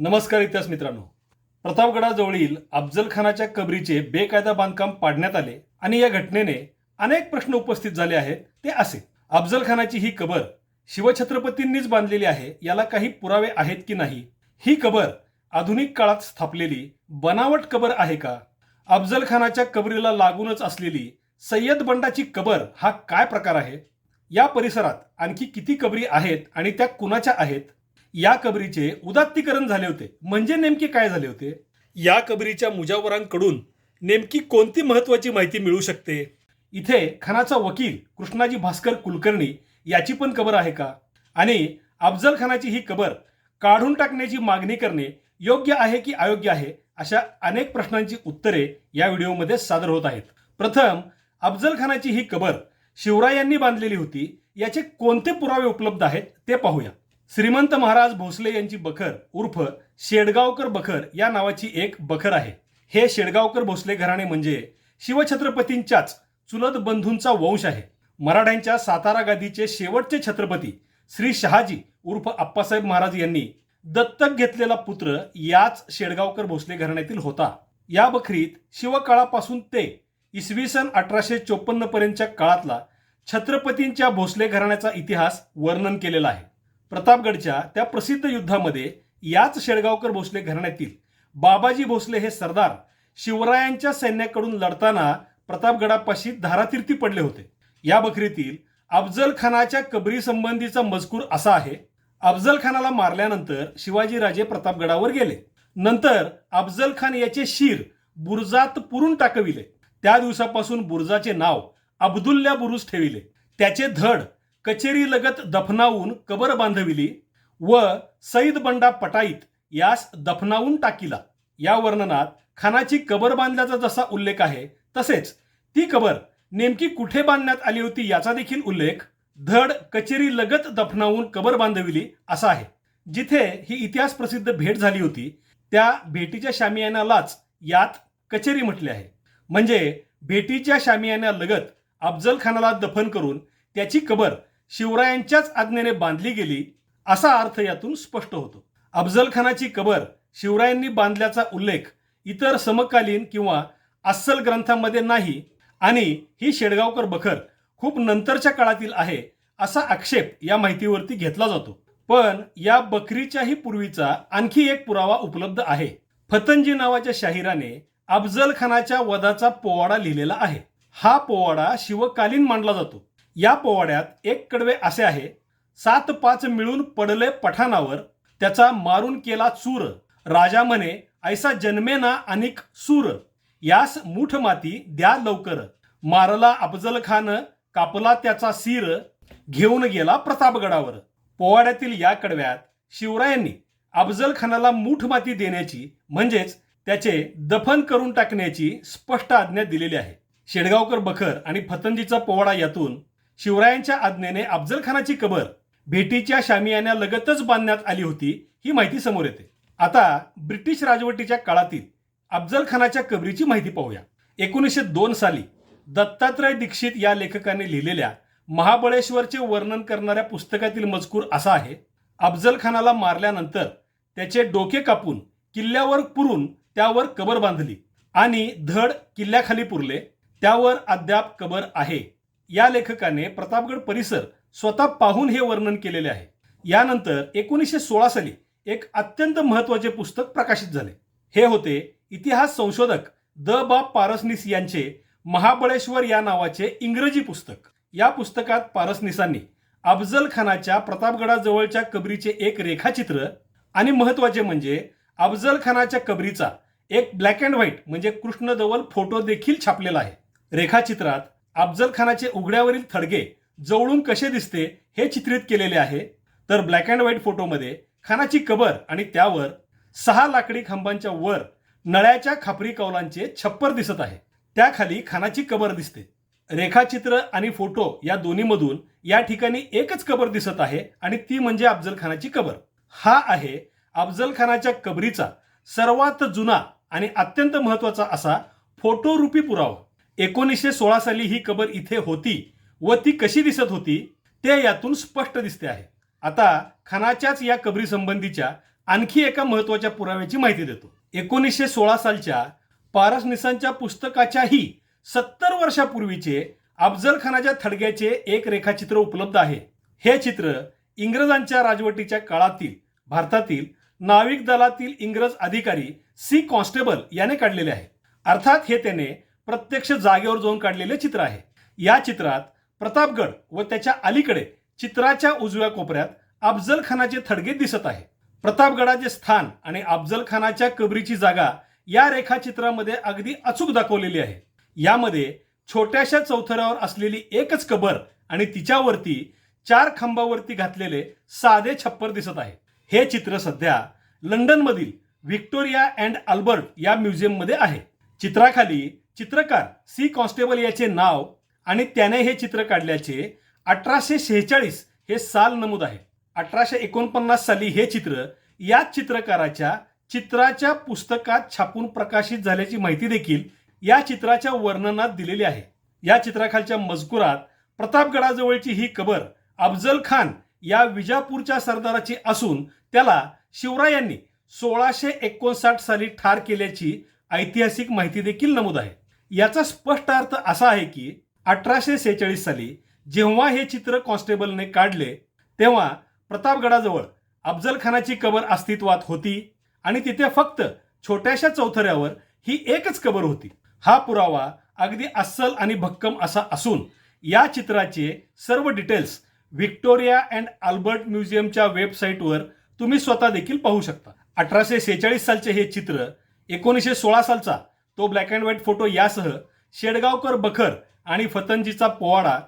नमस्कार इतिहास मित्रांनो. प्रतापगडाजवळील अफजलखानाच्या कबरीचे बेकायदा बांधकाम पाडण्यात आले आणि या घटनेने अनेक प्रश्न उपस्थित झाले आहेत ते असे. अफजलखानाची ही कबर शिवछत्रपतींनीच बांधलेली आहे याला काही पुरावे आहेत की नाही? ही कबर आधुनिक काळात स्थापलेली बनावट कबर आहे का? अफजलखानाच्या कबरीला लागूनच असलेली सय्यद बंडाची कबर हा काय प्रकार आहे? या परिसरात आणखी किती कबरी आहेत आणि त्या कुणाच्या आहेत? या कबरीचे उदात्तीकरण झाले होते. म्हणजे नेमके काय झाले होते? या कबरीच्या मुजावरांकडून नेमकी कोणती महत्वाची माहिती मिळू शकते? इथे खानाचा वकील कृष्णाजी भास्कर कुलकर्णी याची पण कबर आहे का? आणि अफजल खानाची ही कबर काढून टाकण्याची मागणी करणे योग्य आहे की अयोग्य आहे अशा अनेक प्रश्नांची उत्तरे या व्हिडिओमध्ये सादर होत आहेत. प्रथम अफजल खानाची ही कबर शिवरायांनी बांधलेली होती. याचे कोणते पुरावे उपलब्ध आहेत ते पाहूया. श्रीमंत महाराज भोसले यांची बखर उर्फ शेडगावकर बखर या नावाची एक बखर आहे. हे शेडगावकर भोसले घराणे म्हणजे शिवछत्रपतींच्याच चुलत बंधूंचा वंश आहे. मराठ्यांच्या सातारा गादीचे शेवटचे छत्रपती श्री शहाजी उर्फ आप्पासाहेब महाराज यांनी दत्तक घेतलेला पुत्र याच शेडगावकर भोसले घराण्यातील होता. या बखरीत शिवकाळापासून ते इसवी सन अठराशे चोपन्न पर्यंतच्या काळातला छत्रपतींच्या भोसले घराण्याचा इतिहास वर्णन केलेला आहे. प्रतापगडच्या त्या प्रसिद्ध युद्धामध्ये याच शेडगावकर भोसले घराण्यातील बाबाजी भोसले हे सरदार शिवरायांच्या सैन्याकडून लढताना प्रतापगडापाशी धारातीर्थी पडले होते. या बकरीतील अफजल खानाच्या कबरी संबंधीचा मजकूर असा आहे. अफजल खानाला मारल्यानंतर शिवाजीराजे प्रतापगडावर गेले. नंतर अफजल खान याचे शिर बुर्जात पुरून टाकविले. त्या दिवसापासून बुर्जाचे नाव अब्दुल्ल्या बुरुज ठेविले. त्याचे धड कचेरी लगत दफनावून कबर बांधविली व सईद बंडा पटाईत यास दफनावून टाकीला. या वर्णनात खानाची कबर बांधल्याचा जसा उल्लेख आहे तसेच ती कबर नेमकी कुठे बांधण्यात आली होती याचा देखील उल्लेख धड कचेरी लगत दफनावून कबर बांधविली असा आहे. जिथे ही इतिहास प्रसिद्ध भेट झाली होती त्या भेटीच्या शामियानालाच यात कचेरी म्हटले आहे. म्हणजे भेटीच्या शामियाना लगत अफजल खानाला दफन करून त्याची कबर शिवरायांच्याच आज्ञेने बांधली गेली असा अर्थ यातून स्पष्ट होतो. अफजल खानाची कबर शिवरायांनी बांधल्याचा उल्लेख इतर समकालीन किंवा अस्सल ग्रंथांमध्ये नाही आणि ही शेडगावकर बखर खूप नंतरच्या काळातील आहे असा आक्षेप या माहितीवरती घेतला जातो. पण या बकरीच्याही पूर्वीचा आणखी एक पुरावा उपलब्ध आहे. फतंजी नावाच्या शाहिराने अफजल खानाच्या वधाचा पोवाडा लिहिलेला आहे. हा पोवाडा शिवकालीन मानला जातो. या पोवाड्यात एक कडवे असे आहे सात पाच मिळून पडले पठाणावर त्याचा मारून केला चूर. राजा म्हणे ऐसा जन्मेना अनिक सूर. यास मूठ माती द्या लवकर. मारला अफजल खान कापला त्याचा सीर. घेऊन गेला प्रतापगडावर. पोवाड्यातील या कडव्यात शिवरायांनी अफजल खानाला मूठ माती देण्याची म्हणजेच त्याचे दफन करून टाकण्याची स्पष्ट आज्ञा दिलेली आहे. शेडगावकर बखर आणि फतंजीचा पोवाडा यातून शिवरायांच्या आज्ञेने अफजलखानाची कबर भेटीच्या शामियाना लगतच बांधण्यात आली होती ही माहिती समोर येते. आता ब्रिटिश राजवटीच्या काळातील अफजल खानाच्या कबरीची माहिती पाहूया. एकोणीसशे दोन साली दत्तात्रय दीक्षित या लेखकाने लिहिलेल्या महाबळेश्वरचे वर्णन करणाऱ्या पुस्तकातील मजकूर असा आहे अफजलखानाला मारल्यानंतर त्याचे डोके कापून किल्ल्यावर पुरून त्यावर कबर बांधली आणि धड किल्ल्याखाली पुरले. त्यावर अद्याप कबर आहे. या लेखकाने प्रतापगड परिसर स्वतः पाहून हे वर्णन केलेले आहे. यानंतर एकोणीसशे सोळा साली एक अत्यंत महत्त्वाचे पुस्तक प्रकाशित झाले. हे होते इतिहास संशोधक द बा पारसनीस यांचे महाबळेश्वर या नावाचे इंग्रजी पुस्तक. या पुस्तकात पारसनीसांनी अफजल खानाच्या प्रतापगडाजवळच्या कबरीचे एक रेखाचित्र आणि महत्त्वाचे म्हणजे अफजल खानाच्या कबरीचा एक ब्लॅक अँड व्हाईट म्हणजे कृष्णधवल फोटो देखील छापलेला आहे. रेखाचित्रात अफजल खानाचे उघड्यावरील थडगे जवळून कसे दिसते हे चित्रित केलेले आहे. तर ब्लॅक अँड व्हाईट फोटोमध्ये खानाची कबर आणि त्यावर सहा लाकडी खांबांच्या वर नळ्याच्या खापरी कौलांचे छप्पर दिसत आहे. त्याखाली खानाची कबर दिसते. रेखाचित्र आणि फोटो या दोन्हीमधून या ठिकाणी एकच कबर दिसत आहे आणि ती म्हणजे अफजल खानाची कबर. हा आहे अफजल खानाच्या कबरीचा सर्वात जुना आणि अत्यंत महत्त्वाचा असा फोटोरूपी पुरावा. एकोणीसशे सोळा साली ही कबर इथे होती व ती कशी दिसत होती ते यातून स्पष्ट दिसते आहे. आता खानाच्याच या कबरी संबंधीच्या आणखी एका महत्त्वाच्या पुराव्याची माहिती देतो. एकोणीसशे सोळा सालच्या पारसनिसांच्या पुस्तकाच्याही सत्तर वर्षापूर्वीचे अफजल खानाच्या थडग्याचे एक रेखाचित्र उपलब्ध आहे. हे चित्र इंग्रजांच्या राजवटीच्या काळातील भारतातील नाविक दलातील इंग्रज अधिकारी सी कॉन्स्टेबल याने काढलेले आहे. अर्थात हे त्याने प्रत्यक्ष जागेवर जाऊन काढलेले चित्र आहे. या चित्रात प्रतापगड व त्याच्या अलीकडे चित्राच्या उजव्या कोपऱ्यात अफजल खानाचे थडगे दिसत आहे. प्रतापगडाचे स्थान आणि अफजल खानाच्या कबरीची जागा या रेखाचित्रामध्ये अगदी अचूक दाखवलेली आहे. यामध्ये छोट्याशा चौथऱ्यावर असलेली एकच कबर आणि तिच्यावरती चार खांबावरती घातलेले साधे छप्पर दिसत आहे. हे चित्र सध्या लंडनमधील व्हिक्टोरिया अँड अल्बर्ट या म्युझियममध्ये आहे. चित्राखाली चित्रकार सी कॉन्स्टेबल याचे नाव आणि त्याने हे चित्र काढल्याचे अठराशे शेहेचाळीस हे साल नमूद आहे. अठराशे एकोणपन्नास साली हे चित्र याच चित्रकाराच्या चित्राच्या पुस्तकात छापून प्रकाशित झाल्याची माहिती देखील या चित्राच्या वर्णनात दिलेली आहे. या चित्राखालच्या मजकुरात प्रतापगडाजवळची ही कबर अफजल खान या विजापूरच्या सरदाराची असून त्याला शिवरायांनी सोळाशे एकोणसाठ साली ठार केल्याची ऐतिहासिक माहिती देखील नमूद आहे. याचा स्पष्ट अर्थ असा आहे की अठराशे सेहेचाळीस साली जेव्हा हे चित्र कॉन्स्टेबलने काढले तेव्हा प्रतापगडाजवळ अफजल खानाची कबर अस्तित्वात होती आणि तिथे फक्त छोट्याशा चौथऱ्यावर ही एकच कबर होती. हा पुरावा अगदी अस्सल आणि भक्कम असा असून या चित्राचे सर्व डिटेल्स व्हिक्टोरिया अँड अल्बर्ट म्युझियमच्या वेबसाईटवर तुम्ही स्वतः देखील पाहू शकता. अठराशे सेहेचाळीस सालचे हे चित्र एकोणीसशे सोळा सालचा तो ब्लॅक अँड व्हाईट फोटो यासह शेडगावकर बखर आणि फतंजीचा पोवाडा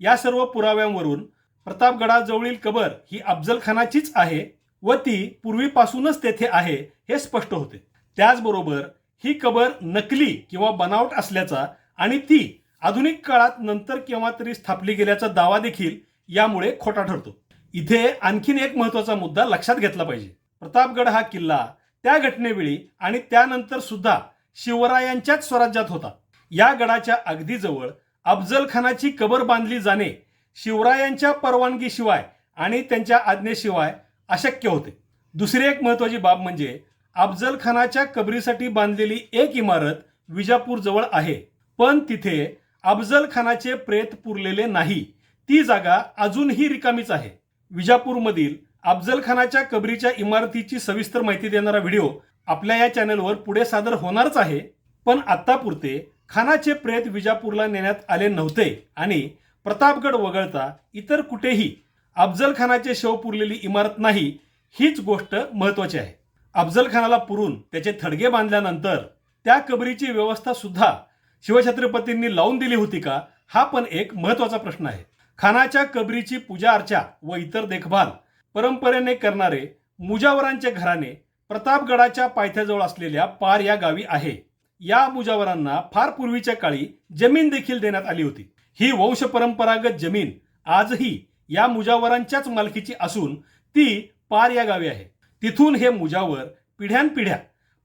या सर्व पुराव्यांवरून प्रतापगडाजवळील कबर ही अफजल खानाचीच आहे व ती पूर्वीपासूनच तेथे आहे हे स्पष्ट होते. त्याचबरोबर ही कबर नकली किंवा बनावट असल्याचा आणि ती आधुनिक काळात नंतर केव्हा तरी स्थापली गेल्याचा दावा देखील यामुळे खोटा ठरतो. इथे आणखीन एक महत्त्वाचा मुद्दा लक्षात घेतला पाहिजे. प्रतापगड हा किल्ला त्या घटनेवेळी आणि त्यानंतर सुद्धा शिवरायांच्याच स्वराज्यात होता. या गडाच्या अगदी जवळ अफजल खानाची कबर बांधली जाणे शिवरायांच्या परवानगीशिवाय आणि त्यांच्या आज्ञेशिवाय अशक्य होते. दुसरी एक महत्वाची बाब म्हणजे अफजल खानाच्या कबरीसाठी बांधलेली एक इमारत विजापूर जवळ आहे. पण तिथे अफजल खानाचे प्रेत पुरलेले नाही. ती जागा अजूनही रिकामीच आहे. विजापूरमधील अफजल खानाच्या कबरीच्या इमारतीची सविस्तर माहिती देणारा व्हिडिओ आपल्या या चॅनलवर पुढे सादर होणारच आहे पण आत्तापुरते खानाचे प्रेत विजापूरला नेण्यात आले नव्हते आणि प्रतापगड वगळता इतर कुठेही अफजल खानाचे शव पुरलेली इमारत नाही हीच गोष्ट महत्वाची आहे. अफजल खानाला पुरून त्याचे थडगे बांधल्यानंतर त्या कबरीची व्यवस्था सुद्धा शिवछत्रपतींनी लावून दिली होती का हा पण एक महत्त्वाचा प्रश्न आहे. खानाच्या कबरीची पूजा अर्चा व इतर देखभाल परंपरेने करणारे मुजावरांचे घराणे प्रतापगडाच्या पायथ्याजवळ असलेल्या पार या गावी आहे. या मुजावरांना फार पूर्वीच्या काळी जमीन देखील देण्यात आली होती. ही वंश परंपरागत जमीन आजही या मुजावरांच्याच मालकीची असून ती पार या गावी आहे. तिथून हे मुजावर पिढ्यानपिढ्या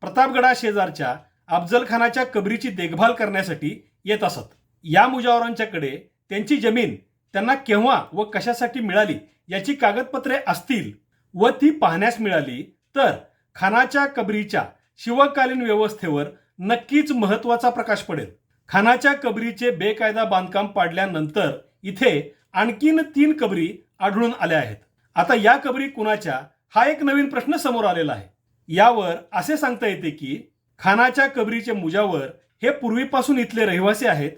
प्रतापगडा शेजारच्या अफजलखानाच्या कबरीची देखभाल करण्यासाठी येत असत. या मुजावरांच्याकडे त्यांची जमीन त्यांना केव्हा व कशासाठी मिळाली याची कागदपत्रे असतील व ती पाहण्यास मिळाली तर खानाच्या कबरीच्या शिवकालीन व्यवस्थेवर नक्कीच महत्त्वाचा प्रकाश पडेल. खानाच्या कबरीचे बेकायदा बांधकाम पाडल्यानंतर इथे आणखीन तीन कबरी आढळून आल्या आहेत. आता या कबरी कुणाच्या? हा एक नवीन प्रश्न समोर आलेला आहे. यावर असे सांगता येते की खानाच्या कबरीचे मुजावर हे पूर्वीपासून इथले रहिवासी आहेत.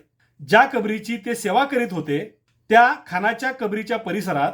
ज्या कबरीची ते सेवा करीत होते त्या खानाच्या कबरीच्या परिसरात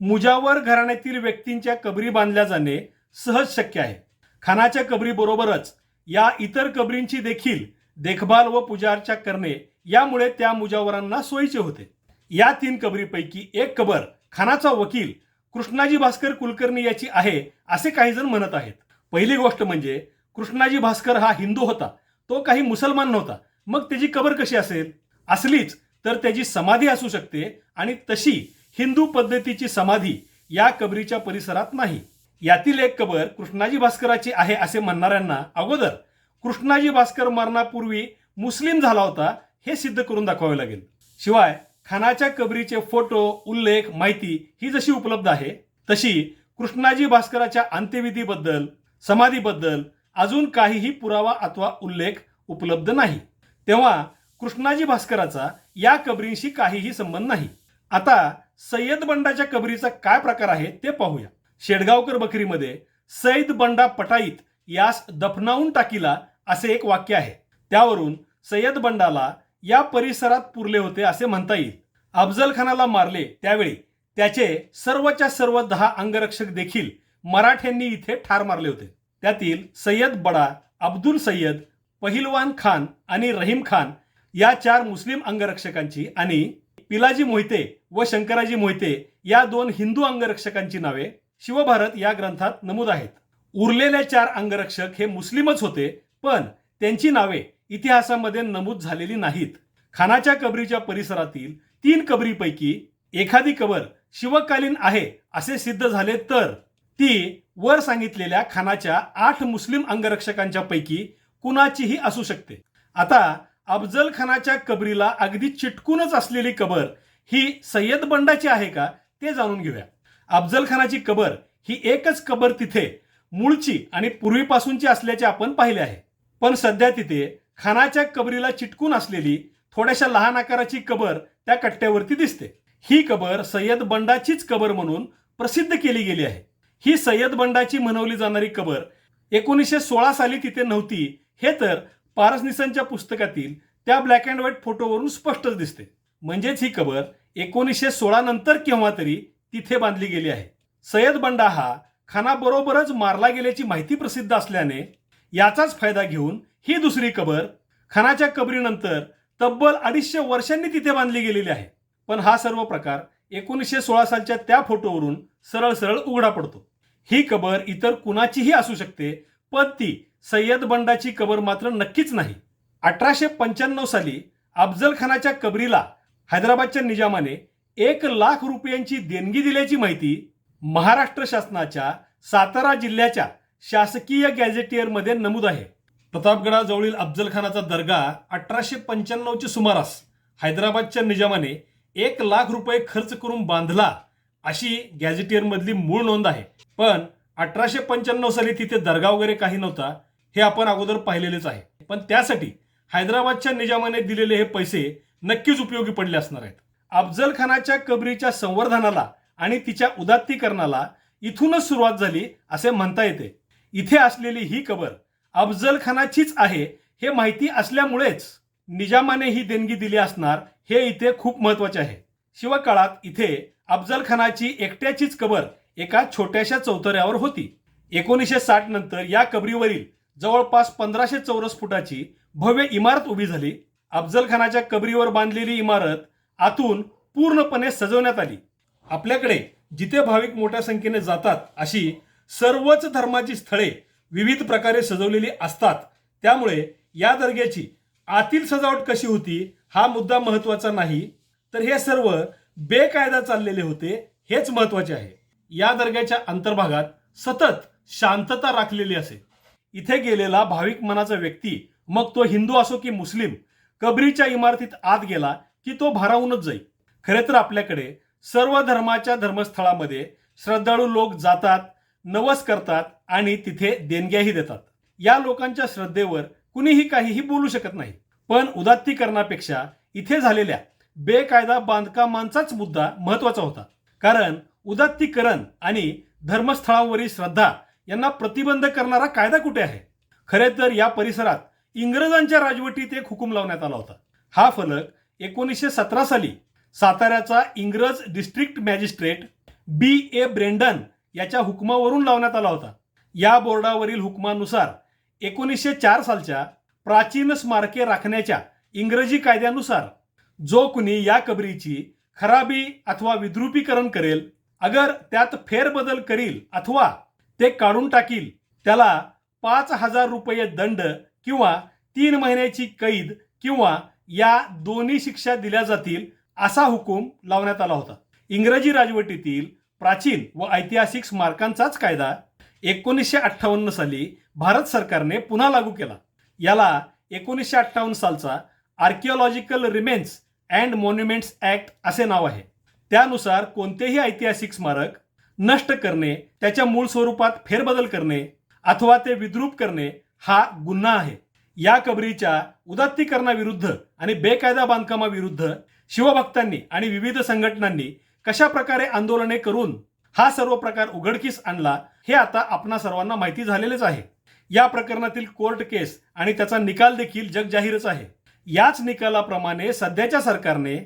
मुजावर घराण्यातील व्यक्तींच्या कबरी बांधल्या जाणे सहज शक्य आहे. खानाच्या कबरीबरोबरच या इतर कबरींची देखील देखभाल व पूजार्चा करणे यामुळे त्या मुजावरांना सोयीचे होते. या तीन कबरीपैकी एक कबर खानाचा वकील कृष्णाजी भास्कर कुलकर्णी याची आहे असे काही जण म्हणत आहेत. पहिली गोष्ट म्हणजे कृष्णाजी भास्कर हा हिंदू होता. तो काही मुसलमान नव्हता. मग त्याची कबर कशी असेल? असलीच तर त्याची समाधी असू शकते आणि तशी हिंदू पद्धतीची समाधी या कबरीच्या परिसरात नाही. यातील एक कबर कृष्णाजी भास्कराची आहे असे म्हणणाऱ्यांना अगोदर कृष्णाजी भास्कर मरणापूर्वी मुस्लिम झाला होता हे सिद्ध करून दाखवावे लागेल. शिवाय खानाच्या कबरीचे फोटो उल्लेख माहिती ही जशी उपलब्ध आहे तशी कृष्णाजी भास्कराच्या अंत्यविधीबद्दल समाधीबद्दल अजून काहीही पुरावा अथवा उल्लेख उपलब्ध नाही. तेव्हा कृष्णाजी भास्कराचा या कबरींशी काहीही संबंध नाही. आता सय्यद बंडाच्या कबरीचा काय प्रकार आहे ते पाहूया. शेडगावकर बकरीमध्ये सैद बंडा पटाईत यास दफनावून टाकीला असे एक वाक्य आहे. त्यावरून सय्यद बंडाला या परिसरात पुरले होते असे म्हणता येईल. अफजल खानाला मारले त्यावेळी त्याचे सर्वच्या सर्व दहा अंगरक्षक देखील मराठ्यांनी इथे ठार मारले होते. त्यातील सय्यद बडा अब्दुल सय्यद पहिलवान खान आणि रहीम खान या चार मुस्लिम अंगरक्षकांची आणि पिलाजी मोहिते व शंकराजी मोहिते या दोन हिंदू अंगरक्षकांची नावे शिवभारत या ग्रंथात नमूद आहेत. उरलेले चार अंगरक्षक हे मुस्लिमच होते पण त्यांची नावे इतिहासामध्ये नमूद झालेली नाहीत. खानाच्या कबरीच्या परिसरातील तीन कबरीपैकी एखादी कबर शिवकालीन आहे असे सिद्ध झाले तर ती वर सांगितलेल्या खानाच्या आठ मुस्लिम अंगरक्षकांच्या पैकी कुणाचीही असू शकते. आता अफजल खानाच्या कबरीला अगदी चिटकूनच असलेली कबर ही सय्यद बंडाची आहे का ते जाणून घेऊया. अफजल खानाची कबर ही एकच कबर तिथे मूळची आणि पूर्वीपासूनची असल्याचे आपण पाहिले आहे. पण सध्या तिथे खानाच्या कबरीला चिटकून असलेली थोड्याशा लहान आकाराची कबर त्या कट्ट्यावरती दिसते. ही कबर सय्यद बंडाचीच कबर म्हणून प्रसिद्ध केली गेली आहे. ही सय्यद बंडाची म्हणवली जाणारी कबर एकोणीसशे सोळा साली तिथे नव्हती. हे तर पारसनिसांच्या पुस्तकातील त्या ब्लॅक अँड व्हाईट फोटोवरून स्पष्टच दिसते. म्हणजेच ही कबर एकोणीसशे सोळा नंतर केव्हा तरी तिथे बांधली गेली आहे. सय्यद बंडा हा खानाबरोबरच मारला गेल्याची माहिती प्रसिद्ध असल्याने याचाच फायदा घेऊन ही दुसरी कबर खानाच्या कबरीनंतर तब्बल अडीचशे वर्षांनी तिथे बांधली गेलेली आहे. पण हा सर्व प्रकार एकोणीसशे सोळा सालच्या त्या फोटोवरून सरळ सरळ उघडा पडतो. ही कबर इतर कुणाचीही असू शकते पण ती सय्यद बंडाची कबर मात्र नक्कीच नाही. अठराशे पंच्याण्णव साली अफजल खानाच्या कबरीला हैदराबादच्या निजामाने एक लाख रुपयांची देणगी दिल्याची माहिती महाराष्ट्र शासनाच्या सातारा जिल्ह्याच्या शासकीय गॅझेटियरमध्ये नमूद आहे. प्रतापगडाजवळील अफजल खानाचा दर्गा अठराशे पंच्याण्णवच्या सुमारास हैदराबादच्या निजामाने एक लाख रुपये खर्च करून बांधला अशी गॅझेटियरमधली मूळ नोंद आहे. पण अठराशे पंच्याण्णव साली तिथे दर्गा वगैरे काही नव्हता हे आपण अगोदर पाहिलेलेच आहे. पण त्यासाठी हैदराबादच्या निजामाने दिलेले हे पैसे नक्कीच उपयोगी पडले असणार आहेत. अफजल खानाच्या कबरीच्या संवर्धनाला आणि तिच्या उदात्तीकरणाला इथूनच सुरुवात झाली असे म्हणता येते. इथे असलेली ही कबर अफजल खानाचीच आहे हे माहिती असल्यामुळेच निजामाने ही देणगी दिली असणार हे इथे खूप महत्त्वाचे आहे. शिवकाळात इथे अफजल खानाची एकट्याचीच कबर एका छोट्याशा चौतऱ्यावर होती. एकोणीसशे साठ नंतर या कबरीवरील जवळपास पंधराशे चौरस फुटाची भव्य इमारत उभी झाली. अफजल खानाच्या कबरीवर बांधलेली इमारत आतून पूर्णपणे सजवण्यात आली. आपल्याकडे जिथे भाविक मोठ्या संख्येने जातात अशी सर्वच धर्माची स्थळे विविध प्रकारे सजवलेली असतात. त्यामुळे या दर्ग्याची आतील सजावट कशी होती हा मुद्दा महत्त्वाचा नाही. तर हे सर्व बेकायदा चाललेले होते हेच महत्त्वाचे आहे. या दर्ग्याच्या अंतर्भागात सतत शांतता राखलेली असे. इथे गेलेला भाविक मनाचा व्यक्ती मग तो हिंदू असो की मुस्लिम कबरीच्या इमारतीत आत गेला की तो भारावूनच जाईल. खरे तर आपल्याकडे सर्व धर्माच्या धर्मस्थळामध्ये श्रद्धाळू लोक जातात नवस करतात आणि तिथे देणग्याही देतात. या लोकांच्या श्रद्धेवर कुणीही काहीही बोलू शकत नाही. पण उदात्तीकरणापेक्षा इथे झालेल्या बेकायदा बांधकामांचाच मुद्दा महत्त्वाचा होता. कारण उदात्तीकरण आणि धर्मस्थळांवरील श्रद्धा यांना प्रतिबंध करणारा कायदा कुठे आहे? खरे तर या परिसरात इंग्रजांच्या राजवटीत एक हुकूम लावण्यात आला होता. हा फलक एकोणीसशे सतरा साली साताऱ्याचा इंग्रज district magistrate B A Brendan याच्या हुकमावरून लावण्यात आला होता. या बोर्डावरील हुकमानुसार एकोणीसशे चार सालच्या प्राचीन स्मारके राखण्याच्या इंग्रजी कायद्यानुसार जो कुणी या कबरीची खराबी अथवा विद्रुपीकरण करेल अगर त्यात फेरबदल करील अथवा ते काढून टाकील त्याला पाच हजार रुपये दंड किंवा तीन महिन्याची कैद किंवा या दोन्ही शिक्षा दिल्या जातील असा हुकूम लावण्यात आला होता. इंग्रजी राजवटीतील प्राचीन व ऐतिहासिक स्मारकांचाच कायदा एकोणीसशे अठ्ठावन्न साली भारत सरकारने पुन्हा लागू केला. याला एकोणीसशे अठ्ठावन्न सालचा archaeological remains and monuments act असे नाव आहे. त्यानुसार कोणतेही ऐतिहासिक स्मारक नष्ट करणे त्याच्या मूळ स्वरूपात फेरबदल करणे अथवा ते विद्रूप करणे हा गुन्हा आहे. या कबरीच्या उदात्तीकरणाविरुद्ध आणि बेकायदा बांधकामाविरुद्ध शिवभक्तांनी आणि विविध संघटनांनी कशा प्रकारे आंदोलने करून हा सर्व प्रकार उघडकीस आणला हे आता आपणा सर्वांना माहिती झालेलेच आहे. या प्रकरणातील कोर्ट केस आणि त्याचा निकाल देखील जगजाहीरच आहे. याच निकालाप्रमाणे सध्याच्या सरकारने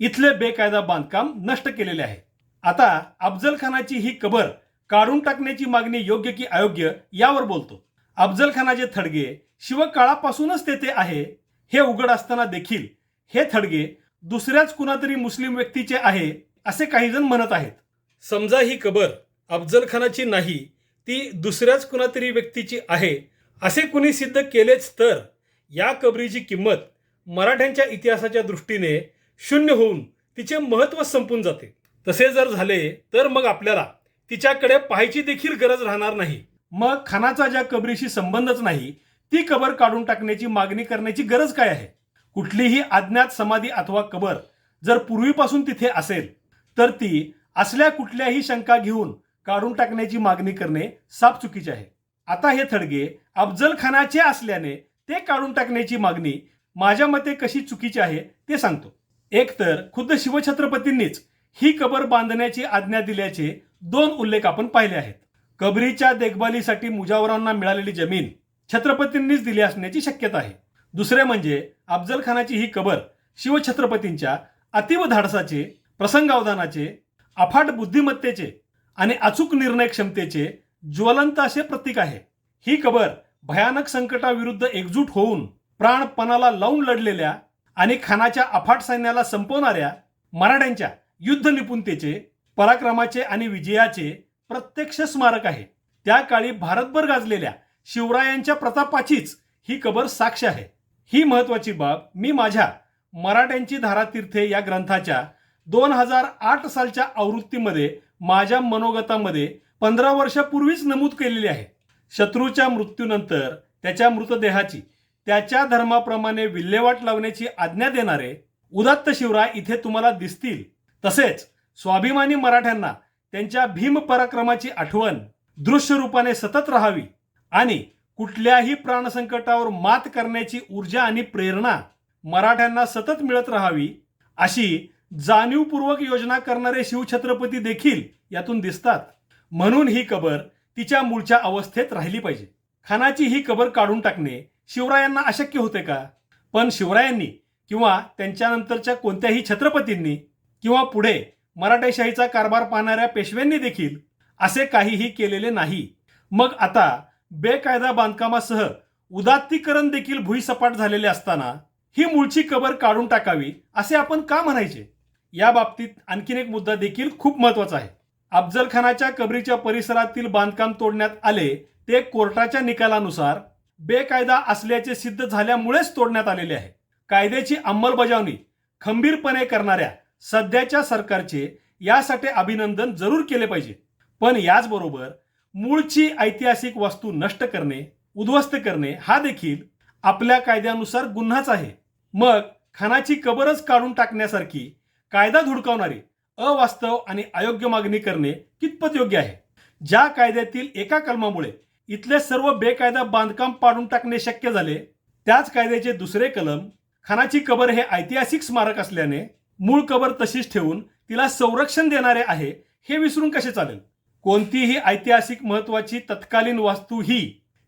इथले बेकायदा बांधकाम नष्ट केलेले आहे. आता अफजल खानाची ही कबर काढून टाकण्याची मागणी योग्य की अयोग्य यावर बोलतो. अफजल खानाचे थडगे शिवकाळापासूनच तेथे आहे. हे उघड असताना देखील हे थडगे दुसऱ्याच कुणातरी मुस्लिम व्यक्तीचे आहे असे काही जण म्हणत आहेत. समजा ही कबर अफजल खानाची नाही ती दुसऱ्याच कुणातरी व्यक्तीची आहे असे कुणी सिद्ध केलेच तर या कबरीची किंमत मराठ्यांच्या इतिहासाच्या दृष्टीने शून्य होऊन तिचे महत्त्व संपून जाते. तसे जर झाले तर मग आपल्याला तिच्याकडे पाहायची देखील गरज राहणार नाही. मग खानाचा ज्या कबरीशी संबंधच नाही ती कबर काढून टाकण्याची मागणी करण्याची गरज काय आहे? कुठलीही अज्ञात समाधी अथवा कबर जर पूर्वीपासून तिथे असेल तर ती असल्या कुठल्याही शंका घेऊन काढून टाकण्याची मागणी करणे साफ चुकीचे आहे. आता हे थडगे अफजल खानाचे असल्याने ते काढून टाकण्याची मागणी माझ्या मते कशी चुकीची आहे ते सांगतो. एकतर खुद्द शिवछत्रपतींनीच ही कबर बांधण्याची आज्ञा दिल्याचे दोन उल्लेख आपण पाहिले आहेत. कबरीच्या देखभालीसाठी मुजावरांना मिळालेली जमीन छत्रपतींनीच दिली असण्याची शक्यता आहे. दुसरे म्हणजे अफजलखानाची ही कबर शिवछत्रपतींच्या अतिव धाडसाचे प्रसंगावधानाचे अफाट बुद्धिमत्तेचे आणि अचूक निर्णय क्षमतेचे ज्वलंत असे प्रतीक आहे. ही कबर भयानक संकटाविरुद्ध एकजूट होऊन प्राणपणाला लावून लढलेल्या आणि खानाच्या अफाट सैन्याला संपवणाऱ्या मराठ्यांच्या युद्ध निपुणतेचे पराक्रमाचे आणि विजयाचे प्रत्यक्ष स्मारक आहे. त्या काळी भारतभर गाजलेल्या शिवरायांच्या प्रतापाचीच ही कबर साक्ष आहे. ही महत्वाची बाब मी माझ्या मराठ्यांची धारातीर्थे या ग्रंथाच्या दोन हजार आठ सालच्या आवृत्तीमध्ये माझ्या मनोगतामध्ये पंधरा वर्षापूर्वीच नमूद केलेली आहे. शत्रूच्या मृत्यूनंतर त्याच्या मृतदेहाची त्याच्या धर्माप्रमाणे विल्हेवाट लावण्याची आज्ञा देणारे उदात्त शिवराय इथे तुम्हाला दिसतील. तसेच स्वाभिमानी मराठ्यांना त्यांच्या भीम पराक्रमाची आठवण दृश्य रूपाने सतत राहावी. आणि कुठल्याही प्राणसंकटावर मात करण्याची ऊर्जा आणि प्रेरणा मराठ्यांना सतत मिळत राहावी अशी जाणीवपूर्वक योजना करणारे शिवछत्रपती देखील यातून दिसतात. म्हणून ही कबर तिच्या मूळच्या अवस्थेत राहिली पाहिजे. खानाची ही कबर काढून टाकणे शिवरायांना अशक्य होते का? पण शिवरायांनी किंवा त्यांच्यानंतरच्या कोणत्याही छत्रपतींनी किंवा पुढे मराठेशाहीचा कारभार पाहणाऱ्या पेशव्यांनी देखील असे काहीही केलेले नाही. मग आता बेकायदा बांधकामासह उदात्तीकरण देखील भुईसपाट झालेले असताना ही मूळची कबर काढून टाकावी असे आपण का म्हणायचे? या बाबतीत आणखीन एक मुद्दा देखील खूप महत्त्वाचा आहे. अफजल खानाच्या कबरीच्या परिसरातील बांधकाम तोडण्यात आले ते कोर्टाच्या निकालानुसार बेकायदा असल्याचे सिद्ध झाल्यामुळेच तोडण्यात आलेले आहे. कायद्याची अंमलबजावणी खंबीरपणे करणाऱ्या सध्याच्या सरकारचे यासाठी अभिनंदन जरूर केले पाहिजे. पण याचबरोबर मूळची ऐतिहासिक वास्तू नष्ट करणे उद्ध्वस्त करणे हा देखील आपल्या कायद्यानुसार गुन्हाच आहे. मग खानाची कबरच काढून टाकण्यासारखी कायदा धुडकावणारी अवास्तव आणि अयोग्य मागणी करणे कितपत योग्य आहे? ज्या कायद्यातील एका कलमामुळे इथले सर्व बेकायदा बांधकाम पाडून टाकणे शक्य झाले त्याच कायद्याचे दुसरे कलम खानाची कबर हे ऐतिहासिक स्मारक असल्याने मूळ कबर तशीच ठेवून तिला संरक्षण देणारे आहे हे विसरून कसे चालेल? कोणतीही ऐतिहासिक महत्वाची तत्कालीन वास्तू ही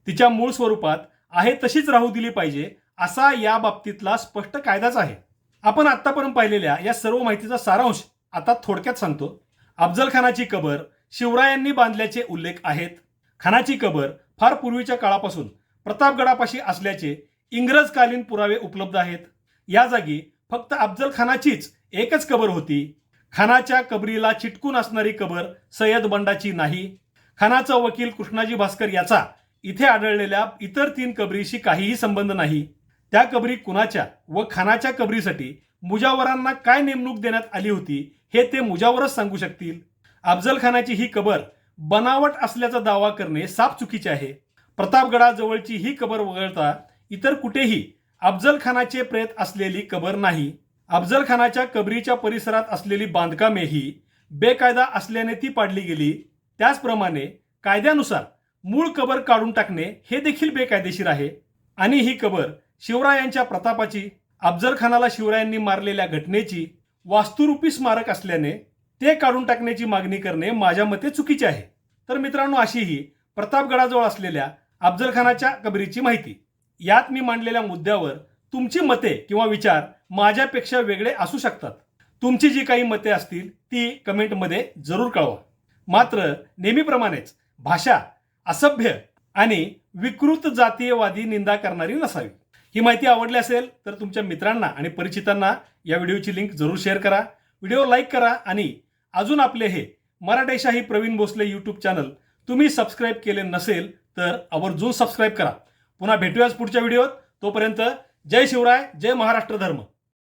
तिच्या मूळ स्वरूपात आहे तशीच राहू दिली पाहिजे असा या बाबतीतला स्पष्ट कायदाच आहे. आपण आतापर्यंत पाहिलेल्या या सर्व माहितीचा सारांश आता थोडक्यात सांगतो. अफजल खानाची कबर शिवरायांनी बांधल्याचे उल्लेख आहेत. खानाची कबर फार पूर्वीच्या काळापासून प्रतापगडापाशी असल्याचे इंग्रजकालीन पुरावे उपलब्ध आहेत. या जागी फक्त अफजल खानाचीच एकच कबर होती. खानाच्या कबरीला चिटकून असणारी कबर सय्यद बंडाची नाही. खानाचा वकील कृष्णाजी भास्कर याचा इथे आढळलेल्या इतर तीन कबरीशी काहीही संबंध नाही. त्या कबरी कुणाच्या व खानाच्या कबरीसाठी मुजावरांना काय नेमणूक देण्यात आली होती हे ते मुजावरच सांगू शकतील. अफजल खानाची ही कबर बनावट असल्याचा दावा करणे साफ चुकीचे आहे. प्रतापगडाजवळची ही कबर वगळता इतर कुठेही अफजल खानाचे प्रेत असलेली कबर नाही. अफजल खानाच्या कबरीच्या परिसरात असलेली बांधकामेही बेकायदा असल्याने ती पाडली गेली. त्याचप्रमाणे कायद्यानुसार मूळ कबर काढून टाकणे हे देखील बेकायदेशीर आहे. आणि ही कबर शिवरायांच्या प्रतापाची अफजल खानाला शिवरायांनी मारलेल्या घटनेची वास्तुरूपी स्मारक असल्याने ते काढून टाकण्याची मागणी करणे माझ्या मते चुकीचे आहे. तर मित्रांनो अशी ही प्रतापगडाजवळ असलेल्या अफजल खानाच्या कबरीची माहिती. यात मी मांडलेल्या मुद्द्यावर तुमची मते किंवा विचार माझ्यापेक्षा वेगळे असू शकतात. तुमची जी काही मते असतील ती कमेंटमध्ये जरूर कळवा. मात्र नेहमीप्रमाणेच भाषा असभ्य आणि विकृत जातीयवादी निंदा करणारी नसावी. ही माहिती आवडली असेल तर तुमच्या मित्रांना आणि परिचितांना या व्हिडिओची लिंक जरूर शेअर करा. व्हिडिओ लाईक करा आणि अजून आपले हे मराठेशाही प्रवीण भोसले यूट्यूब चॅनल तुम्ही सबस्क्राईब केले नसेल तर आवर्जून सबस्क्राईब करा. पुन्हा भेटूयाच पुढच्या व्हिडिओत. तोपर्यंत जय शिवराय जय महाराष्ट्र धर्म.